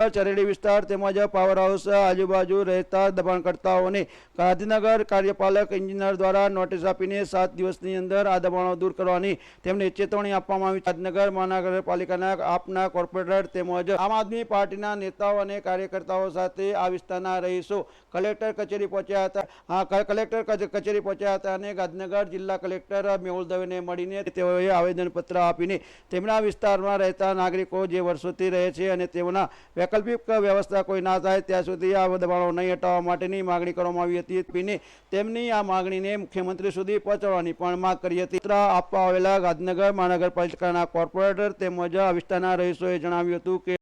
ચરેડી વિસ્તાર તેમજ power house આજુબાજુ રહેતા દબાણકર્તાઓને ગાંધીનગર કાર્યપાલક એન્જિનિયર દ્વારા નોટિસ આપીને સાત દિવસની અંદર આ દબાણો દૂર કરવાની તેમને ચેતવણી આપવામાં આવી ગાંધીનગર મહાનગરપાલિકાના આપના કોર્પોરેટર તેમજ આમ આદમી પાર્ટીના નેતાઓ અને કાર્યકર્તાઓ સાથે આ વિસ્તારના રહીશો કલેક્ટર કચેરી પહોંચ્યા હતા. હા કલેક્ટર કચેરી પહોંચ્યા હતા અને ગાંધીનગર જિલ્લા કલેક્ટર મેહુલ દવેને મળીને તેઓએ આવેદનપત્ર આપીને તેમના વિસ્તારમાં રહેતા નાગરિકો જે વર્ષોથી રહે છે અને તેઓના વૈકલ્પિક વ્યવસ્થા કોઈ ના થાય, ત્યાં સુધી આ દબાણો નહીં હટાવવા માટેની માગણી કરવામાં આવી હતી. પીને તેમની આ માગણીને મુખ્યમંત્રી સુધી પહોંચાડવાની પણ માગ કરી હતી. પત્ર આપવા આવેલા ગાંધીનગર મહાનગરપાલિકાના કોર્પોરેટર તેમજ આ વિસ્તારના રહીશોએ જણાવ્યું હતું કે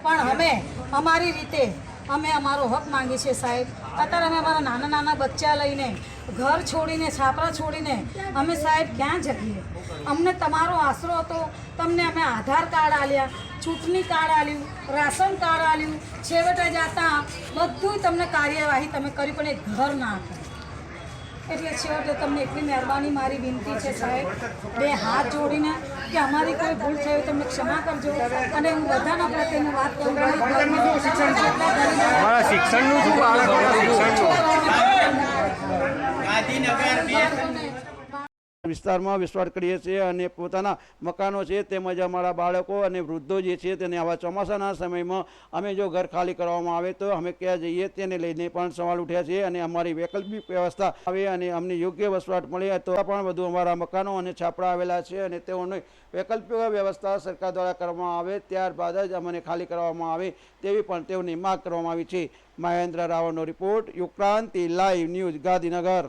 પણ અમે અમારી રીતે અમે અમારો હક માંગીએ છીએ સાહેબ. અત્યારે અમે અમારા નાના નાના બચ્ચા લઈને ઘર છોડીને છાપરા છોડીને અમે સાહેબ ક્યાં જઈએ? અમને તમારો આશરો હતો. તમને અમે આધાર કાર્ડ આલ્યા ચૂંટણી કાર્ડ આલ્યું રાશન કાર્ડ આલ્યું છેવટે જતા બધું તમને કાર્યવાહી તમે કરી પણ એ ઘર ના કરી એટલે છેવટે તમને એટલી મહેરબાની મારી વિનંતી છે સાહેબ બે હાથ જોડીને કે અમારી કોઈ ભૂલ થઈ હોય તમે ક્ષમા કરજો. અને હું બધાના પ્રત્યેની વાત કરું ગરીબ વિસ્તારમાં વિશ્વાસ કરીએ છીએ અને પોતાના મકાનો છે તેમજ અમારા બાળકો અને વૃદ્ધો જે છે તેને આવા ચોમાસાના સમયમાં અમે જો ઘર ખાલી કરવામાં આવે તો અમે ક્યાં જઈએ તેને લઈને પણ સવાલ ઉઠ્યા છે અને અમારી વૈકલ્પિક વ્યવસ્થા આવે અને અમને યોગ્ય વસવાટ મળે તો પણ વધુ અમારા મકાનો અને છાપરા આવેલા છે અને તેઓની વૈકલ્પિક વ્યવસ્થા સરકાર દ્વારા કરવામાં આવે ત્યારબાદ જ અમને ખાલી કરવામાં આવે તેવી પણ તેઓની માગ કરવામાં આવી છે. Mahendra રાવળનો report Yukranti live news Gandhinagar.